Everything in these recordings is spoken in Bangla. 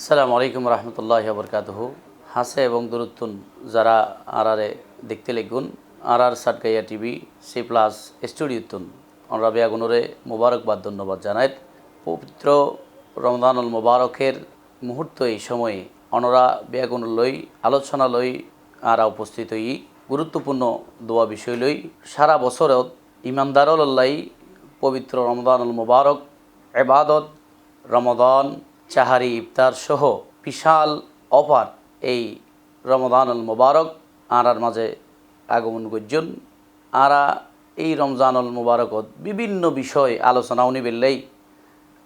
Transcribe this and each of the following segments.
আসসালামু আলাইকুম রহমতুল্লাহ বরকাতহ। হাসে এবং দূরত্বন যারা আরারে দেখতে লিখুন আর আর সাটকাইয়া টিভি, সি প্লাস স্টুডিওতুন। আমরা বেয়াগুনরে মোবারকবাদ, ধন্যবাদ জানাই। পবিত্র রমদানুল মোবারকের মুহূর্ত এই সময়ে অনরা বেয়াগুন লই, আলোচনা লই, আরা উপস্থিত হই, গুরুত্বপূর্ণ দোয়া বিষয় লই। সারা বছরত ইমানদারল্লাই পবিত্র রমদানুল মোবারক এবাদত রমদান চাহারি ইফতার সহ বিশাল অফার এই রমদানুল মোবারক। আরার মাঝে আগমন করছেন। আরা এই রমজানুল মোবারকত বিভিন্ন বিষয় আলোচনা উনিবেললেই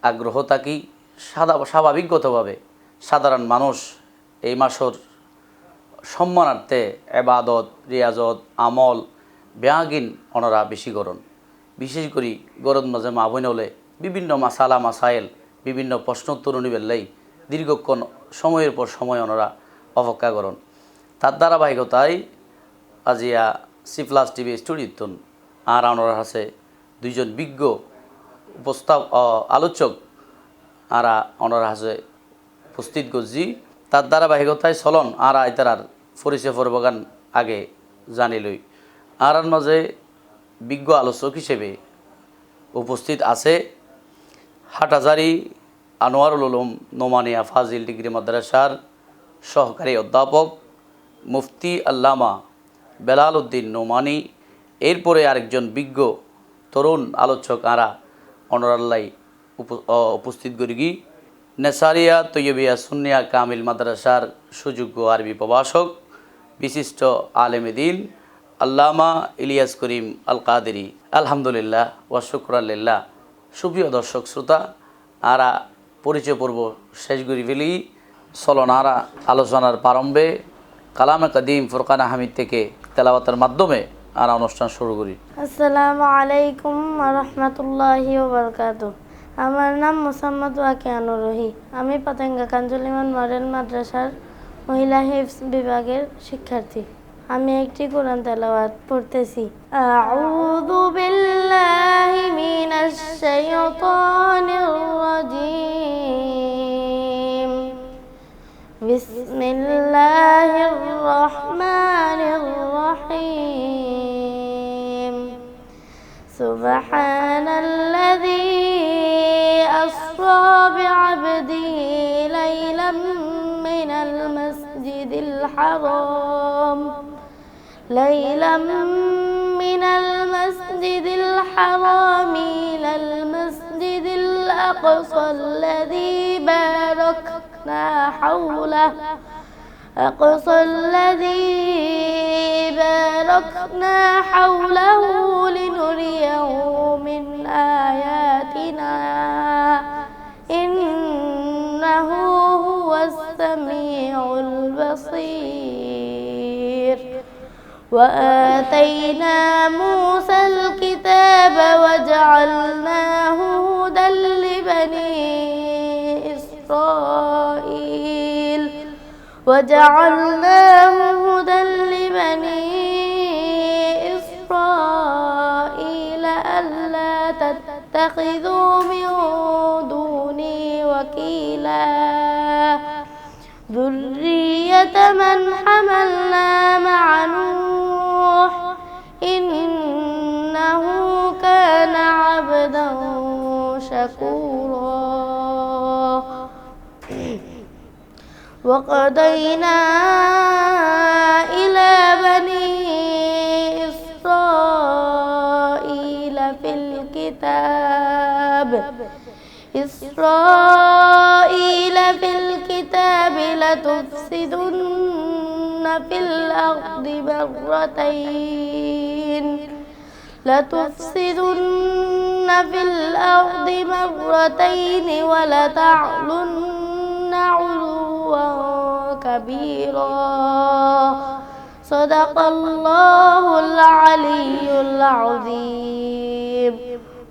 আগ্রহ থাকি সাদা স্বাভাবিকগতভাবে সাধারণ মানুষ এই মাসর সম্মানার্থে এবাদত, রিয়াজত, আমল, ব্যাগিন অনরা বেশি গরণ বিশেষ করে গরম মাঝে মা বইনলে বিভিন্ন মাসালা, মাসাইল বিভিন্ন প্রশ্নোত্তর নিবেলাই দীর্ঘক্ষণ সময়ের পর সময় ওনারা অপেক্ষা করেন। তার ধারাবাহিকতায় আজিয়া সি প্লাস টিভি স্টুডিওতন আর ওনার আছে দুইজন বিজ্ঞ উপস্থাপ আলোচক আরা ওনার আছে উপস্থিত করছি। তার ধারাবাহিকতায় চলন আর আইতারার পরিচয় পরবাগান আগে জানি জানিলই আর মাঝে বিজ্ঞ আলোচক হিসেবে উপস্থিত আছে হাটাজারি আনোয়ারুল উলুম নোমানিয়া ফাজিল ডিগ্রি মাদ্রাসার সহকারী অধ্যাপক মুফতি আল্লামা বেলাল উদ্দিন নোমানি, এরপরে আরেকজন বিজ্ঞ তরুণ আলোচক আরা অনরাল্লাই উপ- উপস্থিত করিগি নেসারিয়া তৈয়বিয়া সুন্নিয়া কামিল মাদ্রাসার সুযোগ্য আরবি প্রভাষক, বিশিষ্ট আলেমেদিন আল্লামা ইলিয়াস করিম আল কাদেরি আলহামদুলিল্লাহ ওয়া শুক্রাল্লাহ সুপ্রিয় দর্শক, শ্রোতা আরা পরিচয় পর্ব শেষ করি ফেলি। চলনারা আলোচনার প্রারম্ভে কালামে কাদিম ফুরকান আহমিদ থেকে তেলাওয়াতের মাধ্যমে আরা অনুষ্ঠান শুরু করি। আসসালামু আলাইকুম রহমতুল্লাহি আমার নাম মোসাম্মদ ওয়াকিয়ানুর রহি আমি পাতেঙ্গা কাঞ্জলিমান মডেল মাদ্রাসার মহিলা হিফস বিভাগের শিক্ষার্থী। আমি একটি কোরআন তেলাওয়াত পড়তেছি আউযু বিল্লাহি মিনাশ শাইতানির রাজিম بسم الله الرحمن الرحيم سبحان الذي أسرى بعبده ليلا من المسجد الحرام ليلا من المسجد الحرام إلى المسجد الأقصى الذي باركنا حوله. أقصى الذي باركنا حوله لنريه من آياتنا. إنه هو السميع البصير. وآتينا موسى الكتاب وجعلناه هدى لبني إسرائيل. وجعلناه هدى لبني إسرائيل ألا تتخذوا من دوني وكيلا. ذرية من حملنا مع نوح إنه كان عبدا شكورا. وقضينا إلى بني إسرائيل في الكتاب. إسرائيل في الكتاب لتفسدن في الأرض مرتين. لتفسدن في الأرض مرتين ولتعلن علوا كبيرا. صدق الله العلي العظيم.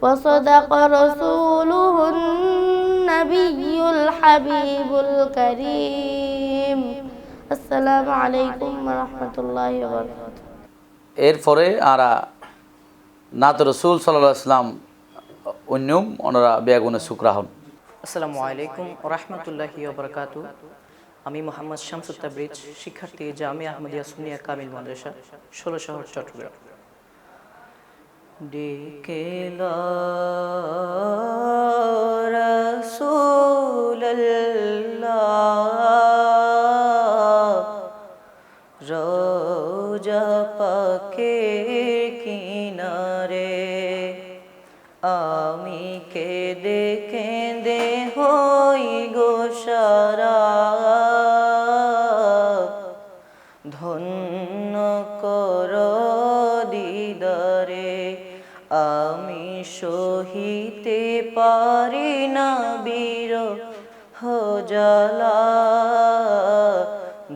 وصدق رسوله النبي الحبيب الكريم. আসসালামু আলাইকুম রহমতুল্লাহ এরপরে আরা নাত রসুল সাল্লাহ ইসলাম অন্যম ওনারা বেগুনে সুক্রাহন আসসালামু আলাইকুম রহমতুল্লাহি বরকাত আমি মোহাম্মদ শামসুল তাবরিজ শিক্ষার্থী জামি আহমদিয়া সুনিয়া কামিল মাদ্রাসা ষোলো শহর চট্টগ্রাম। ডেকে রসুল সহিতে পারি না বীর হজালা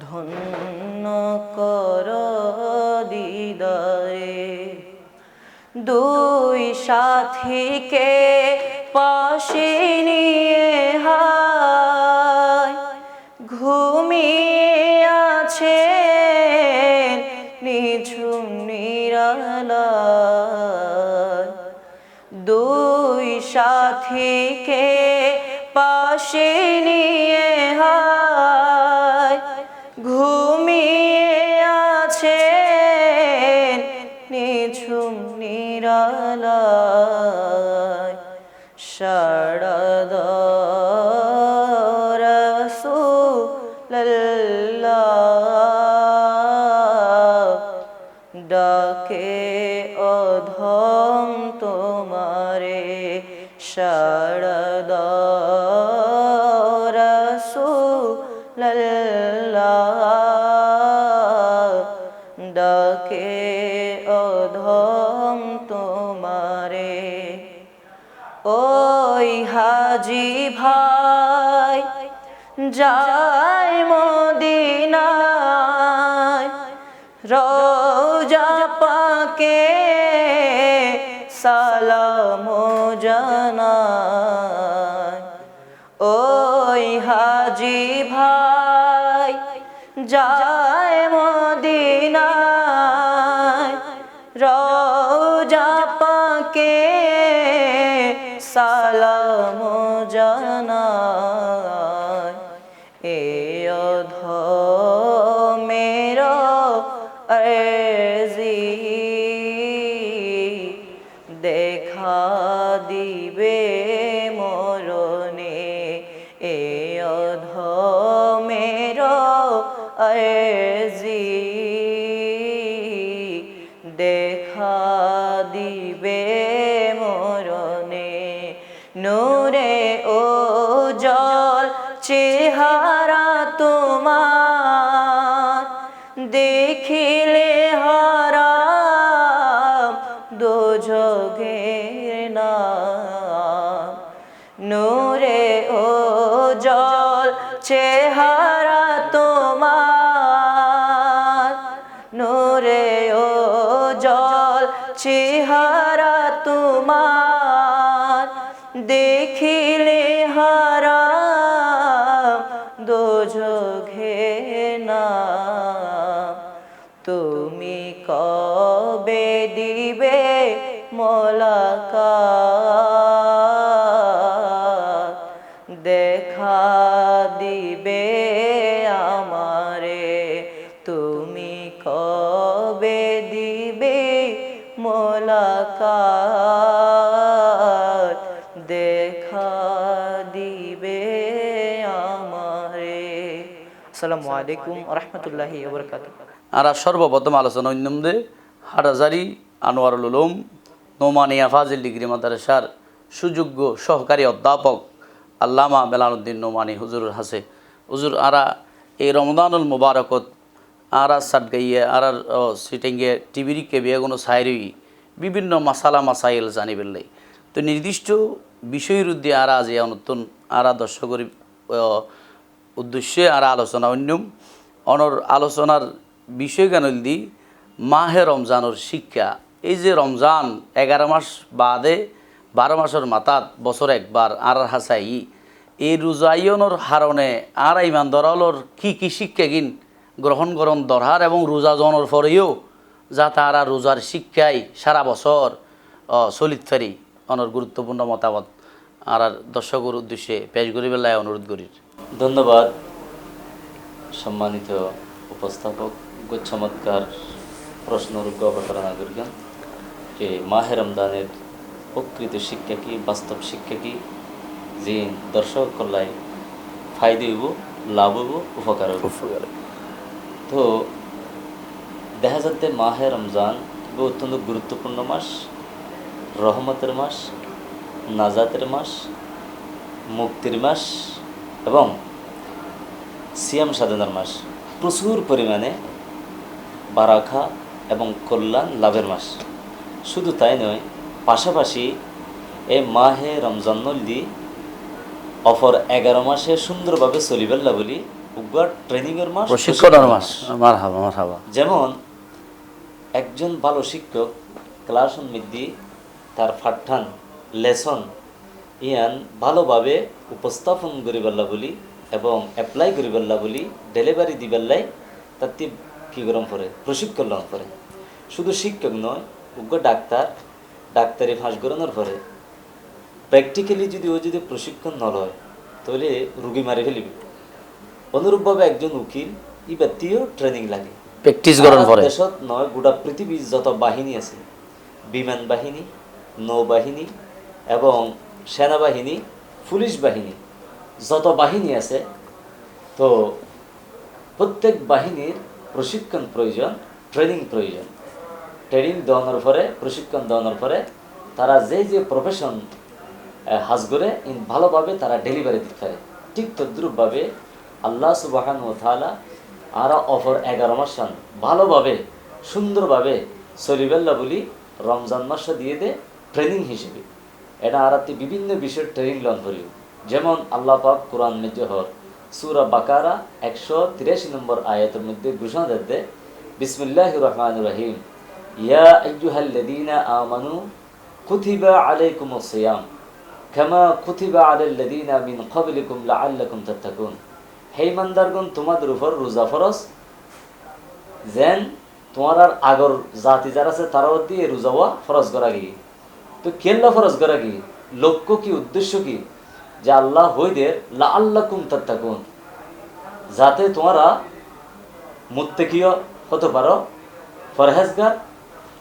ধন্য কর দিদারে দুই সাথীকে পাশে নিয়ে হায়, ঘুমিয়ে আছে নিঝুম নিরালায়। দুই সাথীকে পাশে নিয়ে হায় ঘুমিয়ে আছে নিঝুম নিরালায়। শারদ ডাকে শারদ ডাকে অধম তোমারে ওই হাজি ভাই যায় ভাই যায় মদিনায়। রোজা নূরে ও জল চেহারা আসসালামু আলাইকুম রহমতুল্লাহি আর সর্বপ্রথম আলোচনা অন্যমদে হাটাজারি আনোয়ারুল উলুম, নোমানিয়া ফাজিল ডিগ্রি মাদ্রাসার সুযোগ্য সহকারী অধ্যাপক আল্লামা বেলানুদ্দিন নোমানি হুজুরুর হাসে হুজুর, আরা এই রমদানুল মুবারকত, আরা সাট গাইয়ে আরার সিটিংয়ে, টিভির কেবিয়া কোনো সাইরি বিভিন্ন মাসালা মাসাইল জানিবেলাই তো নির্দিষ্ট বিষয়ের উদ্দে আরা এই নতুন আরা দর্শকের উদ্দেশ্যে আর আলোচনা অন্যম। অনর আলোচনার বিষয় কেন দি, মাহে রমজানের শিক্ষা। এই যে রমজান এগারো মাস বাদে বারো মাসের মাতাত বছর একবার আর হাসাই। এই রোজাইয়নের হারণে আর ইমান দরালর কি কি শিক্ষা গিন গ্রহণ করণ দরহার এবং রোজা জনের পরেও যা তারা রোজার শিক্ষায় সারা বছর চলিত ফেরি। অনর গুরুত্বপূর্ণ মতামত আর দর্শকের উদ্দেশ্যে পেশ করি বেলায় অনুরোধ করি ধন্যবাদ সম্মানিত উপস্থাপক চমৎকার প্রশ্নরূপ অবতারণা করিলেন যে মাহে রমদানের প্রকৃত শিক্ষা কি বাস্তব শিক্ষা কি যে দর্শক করলাই ফায়দা হইব লাভ হইব উপকার হইব। তো দেখা যাচ্ছে মাহে রমজান অত্যন্ত গুরুত্বপূর্ণ মাস রহমতের মাস নাজাতের মাস মুক্তির মাস এবং সিয়াম সাধনার মাস প্রচুর পরিমাণে বারাখা এবং কল্যাণ লাভের মাস। শুধু তাই নয় পাশাপাশি এই মাহে রমজান নল্লি অফর এগারো মাসে সুন্দরভাবে চলিবেল্লা বলি উগার ট্রেনিংয়ের মাস প্রশিক্ষণের মাস। যেমন একজন ভালো শিক্ষক ক্লাস মধ্যে তার পাঠান লেসন ইয়ান ভালোভাবে উপস্থাপন করিবেল্লা বলি এবং এপ্লাই করিবেল্লা বলি ডেলিভারি দিবেল্লাই তাতে কি গরম পড়ে প্রশিক্ষণ লন করে শুধু শিক্ষক নয় উগ্র ডাক্তার ডাক্তারি ফাঁস করানোর পরে প্র্যাকটিক্যালি যদি ও যদি প্রশিক্ষণ নলয় তাহলে রুগী মারি ফেলিবে। অনুরূপভাবে একজন উকিল ই ব্যক্তিও ট্রেনিং লাগে। প্র্যাকটিস পরে। দেশত নয় গোটা পৃথিবীর যত বাহিনী আছে বিমান বাহিনী নৌবাহিনী এবং সেনাবাহিনী, পুলিশ বাহিনী, যত বাহিনী আছে, তো প্রত্যেক বাহিনীর প্রশিক্ষণ প্রয়োজন ট্রেনিং প্রয়োজন। ট্রেনিং দেওয়ানোর পরে, প্রশিক্ষণ দেওয়ানোর পরে তারা যে যে প্রফেশন হাজ করে ভালোভাবে তারা ডেলিভারি দিতে পারে। ঠিক তদ্রুপভাবে আল্লাহ সুবাহান ও তালা আর অফর এগারো মাস ভালোভাবে, সুন্দরভাবে সলিবেল্লা বলি রমজান মাসে দিয়ে দে ট্রেনিং হিসেবে। আর একটি বিভিন্ন বিষয়ের ট্রেনিং লন করি যেমন আল্লাহ পাক কোরআন মেজহর সুরা বাকারা একশো তিরাশি নম্বর আয়াতের মধ্যে ঘোষণা দিতে বিসমিল্লাহ রহমান রহিম, ইয়া আইয়ুহাল্লাযীনা আমানু কুতিবা আলাইকুমুস সিয়াম, কামা কুতিবা আলাল লাযীনা মিন ক্বাবলিকুম লাআল্লাকুম তাত্তাকুন। হে ইমানদারগণ, তোমাদের উপর রোজা ফরজ? যেন তোমার আর আগর জাতি যারা আছে, তারাও দিয়ে রোজা হওয়া ফরজ করা গিয়ে। তো কেল্লা ফরজ করা কি? লক্ষ্য কি, উদ্দেশ্য কি? যে আল্লাহ হইদের লা আল্লাহ কুম তাত্তাকুন। যাতে তোমরা মুত্তেকীয় হতে পারো ফরহেজগার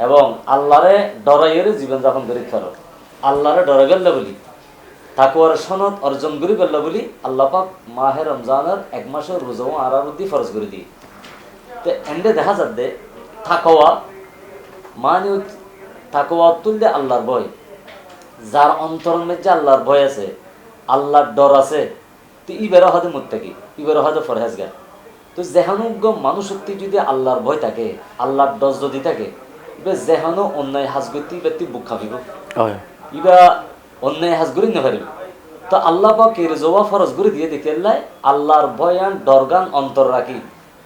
এবং আল্লাহরে ডরাইয়ের জীবনযাপন করে পারো আল্লাহরে ডরা ফেললে বলি। তাকুয়ার সনদ অর্জন করে ফেললে বলি, আল্লাহ পাক মাহে রমজানের এক মাসের রোজাও আরারতি ফরজ করে দিই। তো এন্ডে দেখা যাচ্ছে থাকোয়া মানে তাকওয়া তুললে আল্লাহর ভয়। যার অন্তরের মধ্যে আল্লাহর ভয় আছে আল্লাহর ডর আছে তো ইবের হদে মুত্তাকি ইবের হদে ফরহেজগার। তো যেহানুজ্ঞ মানুষ শক্তি যদি আল্লাহর ভয় থাকে আল্লাহর ডর যদি থাকে এবার যেহানো অন্যায় হাজ করতে ব্যক্তি বুক খাবিব ইবা অন্যায় হাজ করি না পারিব তো আল্লাহ বা পাকের জবা ফরজ করে দিয়ে দেখতে আল্লাহ আল্লাহর ভয়ান ডরগান অন্তর রাখি।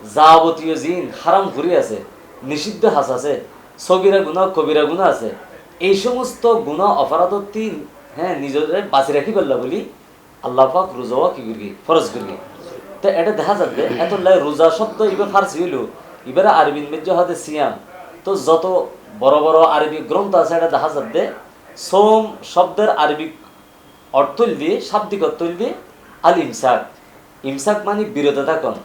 যাবতীয় জিন হারাম ঘুরি আছে নিষিদ্ধ হাস আছে সগিরা গুণা, কবিরা গুণা আছে। এই সমস্ত গুণা অপরাধী হ্যাঁ নিজেদের বাঁচি রাখি পারলা বলি আল্লাহ পাক রোজাও কি করি ফরজ করি তো এটা দেখা যাবে এত রোজা শব্দ এবার ফার্সি হইল। এবারে আরবিন মেজ্য হাতে সিয়াম। তো যত বড় বড় আরবি গ্রন্থ আছে, এটা দেখা যাবে সোম শব্দের আরবিক অর্থ দিয়ে শাব্দিক অর্থ দিয়ে আল ইমসাক ইমসাক মানে বিরত থাকুন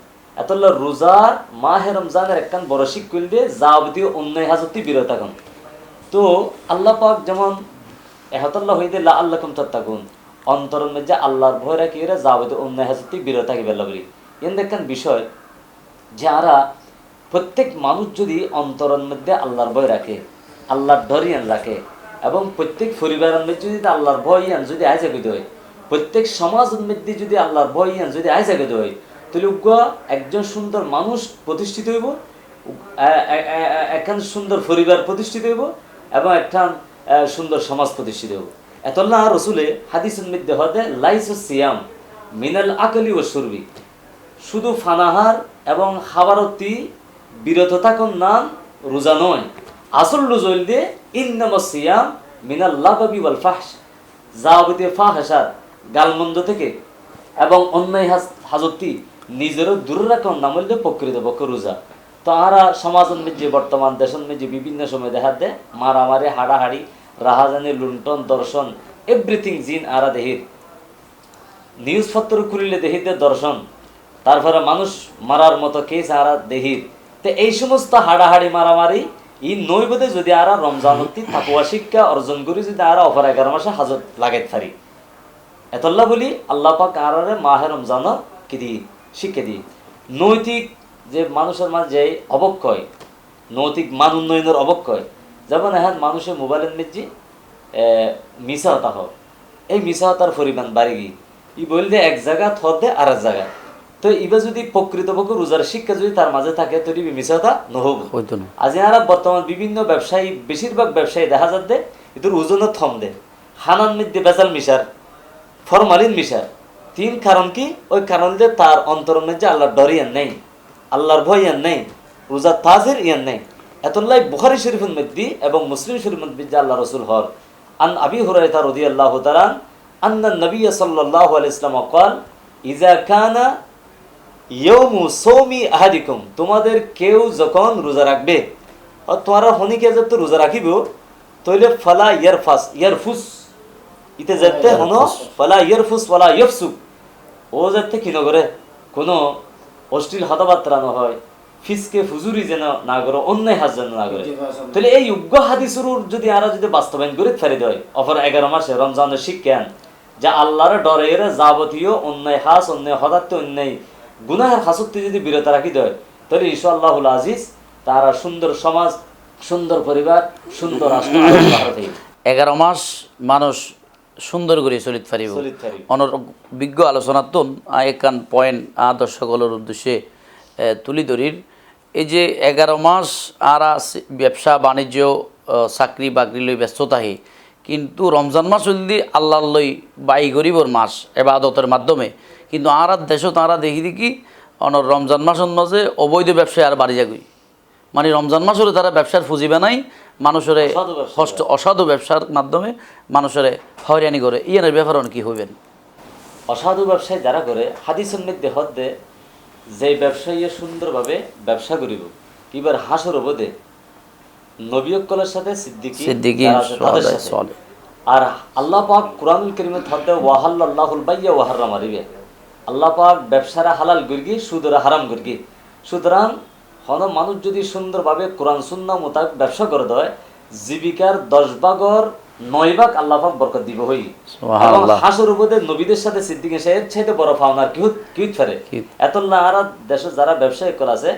এতলা রোজার মাহে রমজানের একখান বড় শিখ করল দিয়ে যাবতীয় অন্যায় হাজতি বিরত থাকুন। তো আল্লাহ পাক যেমন এহতাল্লাহ হইতে লা আল্লাহ কুম তাত্তাকুন, অন্তরের মধ্যে আল্লাহর ভয় রাখি এরা যাবতীয় অন্যায় হাজতি বিরত থাকি বেলা এন দেখেন বিষয় যে আরা প্রত্যেক মানুষ যদি অন্তরের মধ্যে আল্লাহর ভয় রাখে, আল্লাহর ডরিয়ান রাখে, এবং প্রত্যেক পরিবারের মধ্যে যদি আল্লাহর ভয় ইয়ান যদি আয় জাগিত হয়, প্রত্যেক সমাজের মধ্যে যদি আল্লাহর ভয় ইয়ান যদি আয় জাগিত হয় তাহলে উগ্র একজন সুন্দর মানুষ প্রতিষ্ঠিত হইব একখান সুন্দর পরিবার প্রতিষ্ঠিত হইব এবং একখান সুন্দর সমাজ প্রতিষ্ঠিত হইব। এতল্লাহ রসুলে হাদিসের মধ্যে হতে, লাইস সিয়াম মিনাল আকলি ও সুরবি। শুধু ফানাহার এবং খাবারতি বিরত থাকুন নাম রোজা নয়, আসল রুজল দিয়ে ইন্নামা সিয়াম মিনাল লাভাবি ওয়াল ফাহস যাবতীয় ফাহাসার গালমন্দ থেকে এবং অন্যায় হাজতি নিজেরও দূরে রাখার নাম হইলে প্রকৃত পক্ষ রোজা। তো আরা সমাজের মধ্যে, বর্তমান দেশের মধ্যে বিভিন্ন সময় দেখা দেয় মারামারি, হাড়াহাড়ি, রাহাজানি, লুণ্ঠন, দর্শন এভরিথিং জিন আরা দেহির। নিউজ পত্র খুলিলে দেহিতে দর্শন তারপরে মানুষ মারার মতো কেস আরা দেহির। তো এই সমস্ত হাড়াহাড়ি, মারামারি, ই নৈবদে যদি আরা রমজানতি তাকুয়া শিক্ষা অর্জন করি, যদি আরা অফার এগারো মাসে হাজত লাগাই থারি এতল্লা বলি, আল্লাহ পাক আরারে মাহে রমজান কি দি শিখে দি নৈতিক যে মানুষের মাঝে যে অবক্ষয় নৈতিক মান উন্নয়নের অবক্ষয় যেমন এখন মানুষের মোবাইলের মেজি মিশা হতা হয়। এই মিশা হতার পরিমাণ বাড়ি গিয়ে ই বললে এক জায়গা থর দে আর এক জায়গা তো ইবা যদি প্রকৃতপক্ষে রোজার শিক্ষা যদি তার মাঝে থাকে তো হতা নহব। আজ আর বর্তমান বিভিন্ন ব্যবসায়ী বেশিরভাগ ব্যবসায়ী দেখা যাচ্ছে এদের ওজনের থম দে। হানান মধ্যে বেজাল মিশার ফরমালিন মিশার। তিন কারণ কি? ওই কারণ যে তার অন্তরের মধ্যে আল্লাহর ডরিয়ান নেই, আল্লাহর ভয়ান নেই, রোজার ফাজির ইয়ান নেই। এতলাই বুহারি শরীফুল মদ্দি এবং মুসলিম শুলফুনত যে আল্লাহ রসুল হর আন আবি হুরাইতা রদি আল্লাহ তালান আন্না নবী সাল্লাহ ইসলাম অকাল ইজা কানা ইয়মু সৌমি আহাদিকুম তোমাদের কেউ যখন রোজা রাখবে তোমার হনিকে যে তো রোজা রাখিব তৈলে ফালা ইয়ারফাস, ইয়ারফুস। ইতে যেতে হনো ইয়ারফুস ইয়ফসুক ও যাতে কি নগরে? কোনো অশ্লীল হয় ফিসকে ফুজুরি যেন না অন্যায় যেন না করে তাহলে এই হাদিসুর যদি আরা যদি বাস্তবায়ন করে দেয়, অপর এগারো মাসে রমজানের যে আল্লাহর ডরের যাবতীয় অন্যায় হাস, অন্যায় হঠাৎ অন্যায় গুনাহের হাসুক্তি যদি বিরত রাখি দেয়, তাহলে ঈশা আল্লাহুল আজিজ তারা সুন্দর সমাজ, সুন্দর পরিবার, সুন্দর রাষ্ট্র। এগারো মাস মানুষ সুন্দর করে চলিত পারিব বিজ্ঞ আলোচনাতন একান পয়েন্ট আ দর্শকলের উদ্দেশ্যে তুলি ধরির। এই যে এগারো মাস আরা ব্যবসা বাণিজ্য চাকরি বাকরি লই ব্যস্ত থাকি কিন্তু রমজান মাস যদি আল্লাহ লই বাই গরিবর মাস এবাদতের মাধ্যমে। কিন্তু আর দেশও তারা দেখি দেখি অনর রমজান মাসের মাঝে অবৈধ ব্যবসায় আর বাড়ি যাগুই। মানে রমজান মাসের তারা ব্যবসার ফুজিবে নাই মানুষের হস্ত অসাধু ব্যবসার মাধ্যমে মানুষের হয়রানি করে। ইয়ানের ব্যাপার কি হইবেন? অসাধু ব্যবসায় যারা করে হাদিসের মধ্যে হদ্দে যে ব্যবসায়ী সুন্দরভাবে ব্যবসা করিব এবার হাসর বোধে নবীকলের সাথে সিদ্দিকি। আর আল্লাহ পাক কোরআনুল করিমের হদ্দে ওয়াহাল্লাহুল বাইয়া ওয়াহাররা মারিবে আল্লাহ পাক ব্যবসারা হালাল গর্গি সুদরা হারাম গর্গি সুতরাং হন মানুষ যদি সুন্দরভাবে কোরআন শূন্য মোতাবেক ব্যবসা করে দেয় জীবিকার দশ ভাগর নয় ভাগ আল্লাহ পাক বরকত দিব হই। এবং হাসর উপদে নবীদের সাথে সিদ্দিকে সাহেব চাইতে বড় পাওনার কি কিউত ফেরে? এত না আর দেশে যারা ব্যবসায়ী কল আছে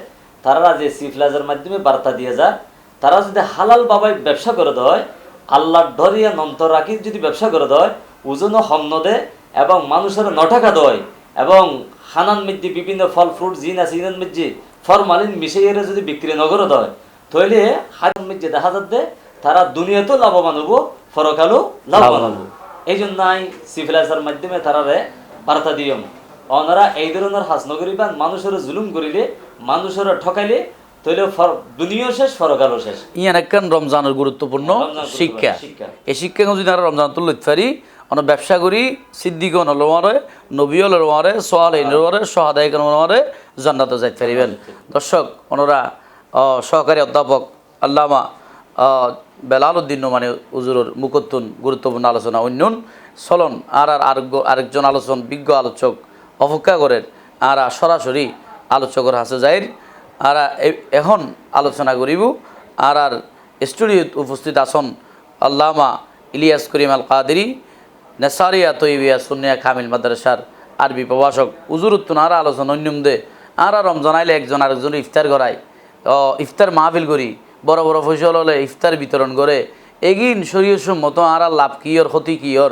তারা যে সিফলাজের মাধ্যমে বার্তা দিয়ে যায় তারা যদি হালাল বাবাই ব্যবসা করে দেয় আল্লাহর ধরিয়া নন্তর রাখি যদি ব্যবসা করে দেয় ওজনও হম্ন দে এবং মানুষের নটাকা দেয় এবং হানান মিদ্দি বিভিন্ন ফল ফ্রুট জিন আছে ইনান মিদ্দি ফরমালিন মিশাইয়ে যদি বিক্রি নগর দেয় তাহলে হানান যে দেখা যাচ্ছে তারা দুনিয়াতেও লাভবান হব ফরকালও লাভবান হব। এই জন্য সিভিলাইজার মাধ্যমে তারা রে বার্তা দিয়ম। ওনারা এই ধরনের হাসনগরী বা মানুষের জুলুম করিলে মানুষের ঠকাইলে তৈলে দুনিয়াও শেষ ফরকালও শেষ। ইয়ান একখান রমজানের গুরুত্বপূর্ণ শিক্ষা। এই শিক্ষা যদি আমরা রমজান তুলতে পারি আমরা ব্যবসা করি সিদ্দিকন লওয়ারে নবীল লওয়ারে সোয়াল লওয়ারে সহাদায়ক জান্নাতে যাইতে পারিবেন। দর্শক ওনারা সহকারী অধ্যাপক আল্লামা বেলাল উদ্দিন মানে উজুরের মুকত্তুন গুরুত্বপূর্ণ আলোচনা অন্যন চলন আর আর আরেক- আরেকজন আলোচন বিজ্ঞ আলোচক অপেক্ষা করেন আর সরাসরি আলোচকের হাসে যাই আর এখন আলোচনা করিব। আর আর স্টুডিওত উপস্থিত আছেন আল্লামা ইলিয়াস করিম আল কাদেরি নেসারিয়া তৈবিয়া সুনিয়া কামিল মাদ্রাসার আরবি প্রভাষক। উজুরুত্তুন আর আলোচনা অন্যম দে আর রমজান আইলে একজন আরেকজন ইফতার করায়। ইফতার মাহফিল করি। বড় বড় ফসল হলে ইফতার বিতরণ করে। এগিন শরীয় সম্মত আর লাভ কিয়র ক্ষতি কিয়র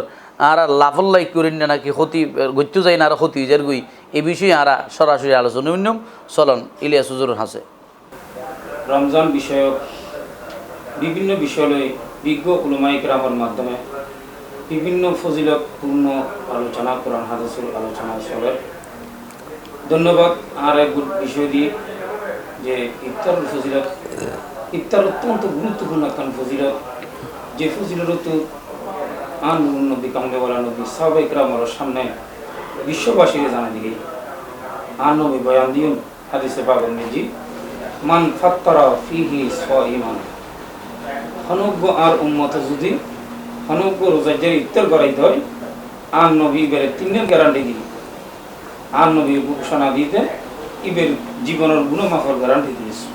আর আর লাফল্লাই করিন না নাকি ক্ষতি গত্যু যায় না আর ক্ষতি যার গুই এই বিষয়ে আর সরাসরি আলোচনা অন্যম চলন, ইলিয়াস হুজুর হাসে রমজান বিষয়ক বিভিন্ন বিষয় বিষয়ে বিজ্ঞ উলমাই গ্রামের মাধ্যমে বিভিন্ন ফজিলতপূর্ণ আলোচনা, কোরআন হাদিসের আলোচনা চলে ধন্যবাদ আর এক বিষয় দিয়ে যে ইফতার ফজিলত, ইফতার অত্যন্ত গুরুত্বপূর্ণ একটা ফজিলত, যে ফজিলত আন নবী কামলেওয়ালা নবী সাবেক গ্রামের সামনে বিশ্ববাসীকে জানা দিকে আন নবী বয়ান দিন হাদিসে পাবেন নিজি মান ফাত্তারা ফিহি সাইমান অনজ্ঞ আর উম্মত যদি রোজা রোজার ইত্তর করাইতে হয় আর নবী ইবের তিনের গ্যারান্টি দিই আর নবী ঘোষণা দিতে ইবের জীবনের গুণমাফর গ্যারান্টি দিয়েছে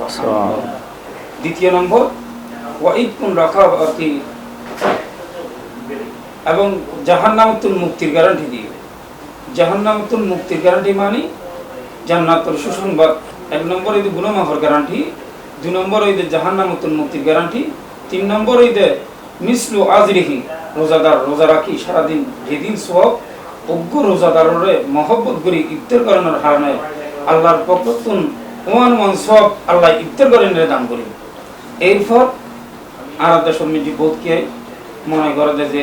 দ্বিতীয় নম্বর ওয়াইদ কোন রাখা এবং জাহান্নামতুল মুক্তির গ্যারান্টি দিয়ে জাহান্নামতুল মুক্তির গ্যারান্টি মানে জান্নাতুল সুসংবাদ। এক নম্বর এই গুণমাফর গ্যারান্টি দুই নম্বর এই জাহান্নামতুল মুক্তির গ্যারান্টি তিন নম্বর এই মিসলু আজরিহি, রোজাদার রোজা রাখি, সারাদিন যেদিন সব অজ্ঞ রোজাদাররে মহব্বত করি, ইফতার করানোর হারণে আল্লাহর পক্ষতুন ওয়ান ওয়ান সব আল্লাহ ইফতার করেন দান করি। এরপর আরাধ্যা সমিতি বোধকে মনে করে যে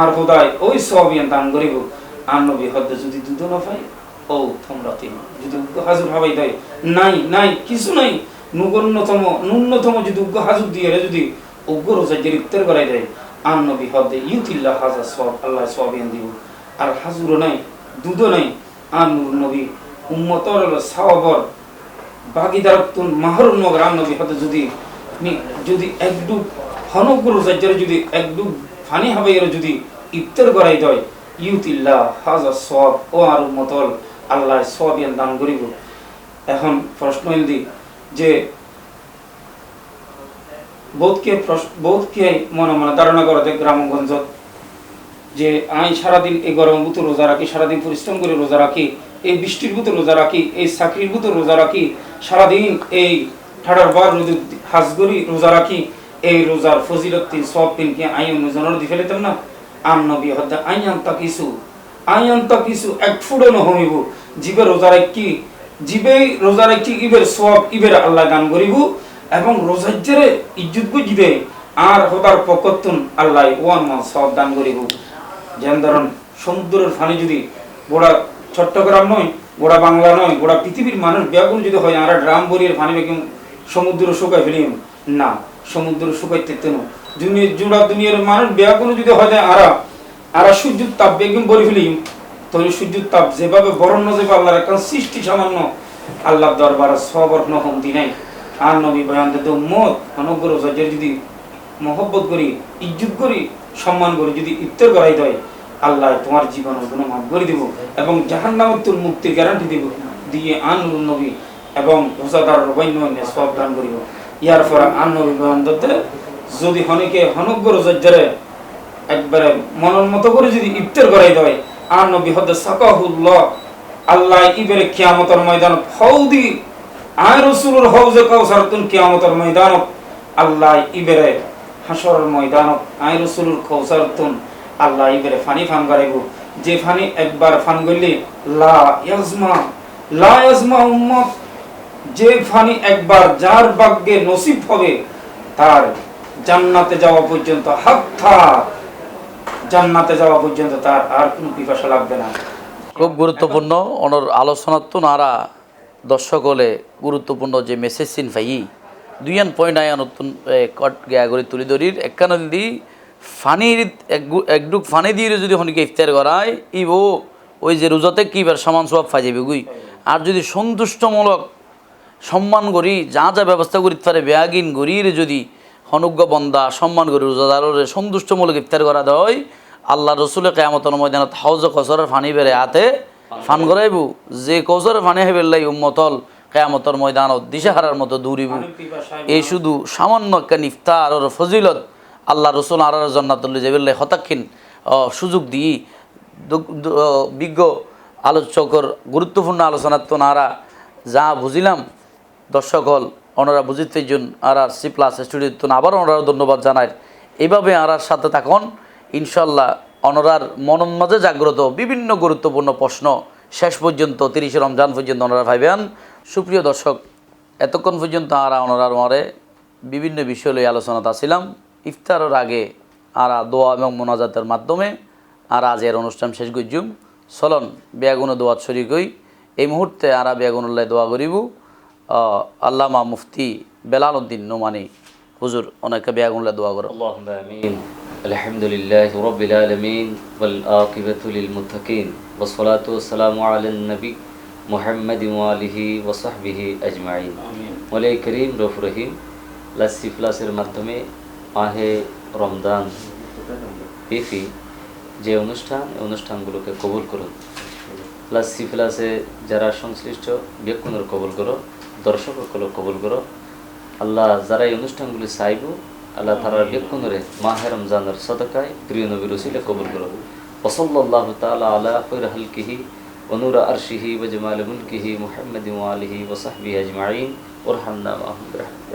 আর হোদায় ওই সোয়াবিয়ান দান গরিব আর নবী হদে যদি দুধ না পাই ও তোমরা তিন। যদি হাজুর হবাই দেয়, নাই নাই, কিছু নাই। নুগন্যতম ন্যূনতম যদি উগ্র হাজুর দিয়ে যদি উগ্র রোজাজ্জের ইফতার গড়াই দেয়, আর নবী হদে ইউতিল্লাহ হাজার সব আল্লাহ সোয়াবিয়ান দিব। আর হাজুরও নাই, দুধও নাই। আর নবী উম্মতর সাওয়াবর ভাগিদারতুন মাহরুন নগর নবী হতে যদি যদি একডু হনগুরু যদি একডু ফানি হবে এর যদি ইফতার করাই দেয় ইউতিল্লাহ হাজার সব ও আর উম্মতল আল্লাহ সব ইয়ান দান করিব। এখন প্রশ্ন এলদি যে বোধকে বোধকে মনে মনে ধারণা করে যে গ্রামগঞ্জত যে আমি সারাদিন এই গরম বুতো রোজা রাখি, সারাদিন পরিশ্রম করে রোজা রাখি, এই বৃষ্টির বুতো রোজা রাখি, এই চাকরির বুতো রোজা রাখি, সারাদিন এই ঠাডার বার রোদে হাজ রোজা রাখি এই রোজার ফজিলত তিন সব তিন কি আই অন্যজনের দি ফেলিতাম না? আম নবী হদ্দা আই আন্তা কিছু আই আন্তা কিছু এক ফুড়ো নহমিব। জীবে রোজা রাখি, জীবে রোজা রাখি, ইবের সব ইবের আল্লাহ গান করিব এবং রোজাজ্জেরে ইজ্জত জিবে আর হতার পকতুন আল্লাহ ওয়ান মান সব দান করিব। যেন ধরুন, সমুদ্রের ফানি যদি গোড়া চট্টগ্রাম নয়, গোড়া বাংলা নয়, গোড়া পৃথিবীর মানুষ ব্যাগুন যদি হয় আর ড্রাম বরিয়ের ফানি বেগম সমুদ্র শুকাই ফেলিম। না। সমুদ্র শুকাইতে জুড়া দুনিয়ার মানুষ ব্যাগুন যদি হয় আরা আরা সূর্যের তাপ বেগম বরি ফেলিম তখন সূর্যের তাপ যেভাবে বরণ্য যাবে আল্লাহর একটা সৃষ্টি সামান্য আল্লাহ দরবার সবর্ণ হন্তি নাই। আর নবী বয়ান দিতে মত অনুগ্র যদি মহব্বত করি, ইজ্জত করি, সম্মান করি, যদি ইফতার করাই দেয়, আল্লাহ তোমার জীবন গুণ মাফ করে দিব এবং জাহান নামতুল মুক্তির গ্যারান্টি দিব। দিয়ে আন নবী এবং রোজাদার রবাইন্য সব দান করিব। ইয়ার পরে আন নবী বয়ান দিতে যদি হনিকে হনগ্য রোজারে একবারে মনের মতো করে যদি ইফতার করাই দেয়, আর নবী হদে সাকাহুল্লাহ, আল্লাহ ইবেরে কিয়ামতের ময়দান ফৌদি আয় রসুলুর হৌজে কাউসার তুন কিয়ামতের ময়দান আল্লাহ ইবেরে হাসরের ময়দান আয় রসুলুর কৌসার তুন আল্লাহ ইবেরে ফানি ফান করাইব। যে ফানি একবার ফান করলে, লা ইয়াজমা লা ইয়াজমা উম্মত যে ফানি একবার যার ভাগ্যে নসিব হবে, তার জান্নাতে যাওয়া পর্যন্ত হাত জান্নাতে যাওয়া পর্যন্ত তার আর কোনো পিপাসা লাগবে না। খুব গুরুত্বপূর্ণ, ওনার আলোচনার তো নারা দর্শক হলে গুরুত্বপূর্ণ যে মেসেজ সিন ভাই, দুইয়ান পয়েন্ট আয়া নতুন কট গেয়া করে তুলি ধরির। একখানা দি ফানির, এক- একডুক ফানি দিয়ে যদি হনিকে ইফতার করায়, ইবো, ওই যে রোজাতে কিবার সমান সব ফাই যাবে গুই। আর যদি সন্তুষ্টমূলক সম্মান করি, যা যা ব্যবস্থা করি পারে বেয়াগিন গরির যদি হনুজ্ঞ বন্দা সম্মান করি, রোজাদারের সন্তুষ্টমূলক ইফতার করা দেয় আল্লাহ রসুলের কেয়ামতন ময়দানত হাউজ কসরের ফানি বেড়ে হাতে ফান করাইবু। যে কসরের ফানি হেবে লাই উম্মতল, কেয়ামতর ময়দানত দিশাহারার মতো দৌড়িব। এই শুধু সামান্য একটা ইফতার ওর ফজিলত আল্লাহ রসুল আর জন্নাতুল্লি জেবিল্লাই হতাক্ষিন সুযোগ দিই। বিজ্ঞ আলোচকর গুরুত্বপূর্ণ আলোচনার তো নারা যা বুঝিলাম দর্শক হল, ওনারা বুঝিতে জন আর আর সি প্লাস স্টুডিওর তো আবার ওনারা ধন্যবাদ জানায় এইভাবে আর আর সাথে থাকুন ইনশাল্লাহ অনরার মনের মাঝে জাগ্রত বিভিন্ন গুরুত্বপূর্ণ প্রশ্ন শেষ পর্যন্ত, তিরিশে রমজান পর্যন্ত ওনারা ভাইবেন। সুপ্রিয় দর্শক, এতক্ষণ পর্যন্ত আর ওনারার মরে বিভিন্ন বিষয় লই আলোচনাতে আসছিলাম ইফতারের আগে আরা দোয়া এবং মোনাজাতের মাধ্যমে আর আজ এর অনুষ্ঠান শেষ করছুম চলন, বেয়াগুন দোয়াত শরিক হই এই মুহূর্তে আরা বেয়াগুনুল্লাহ দোয়া করিব। আল্লামা মুফতি বেলাল উদ্দিন নোমানি হুজুর অনেকে বেয়াগুনুল্লাহ দোয়া করো اللهم آمين الحمد لله رب العالمين والآقبة للمتقين والصلاة والسلام على النبي محمد وآله وصحبه أجمعين মলে করিম রফ রহিম লাসি প্লাসের মাধ্যমে মাহে রমদান বিফি যে অনুষ্ঠান এই অনুষ্ঠানগুলোকে কবুল করুন লাসি প্লাসে যারা সংশ্লিষ্ট ব্যক্তিগুলো কবুল করো দর্শক সকল কবুল করো। আল্লাহ যারা এই অনুষ্ঠানগুলি চাইব আল্লাহ তারা বেক্ষণরে মাহে রমজানের সদকায় প্রিয় নবীর রসিলে কবুল করো। ওসল্লাহ তালা আলা ফৈর হালকিহি অনুর আরশিহি বজমাল মুলকিহি মোহাম্মদ আলহি ওসাহবি আজমাইন। ওরহান্না মাহমুদ রহমত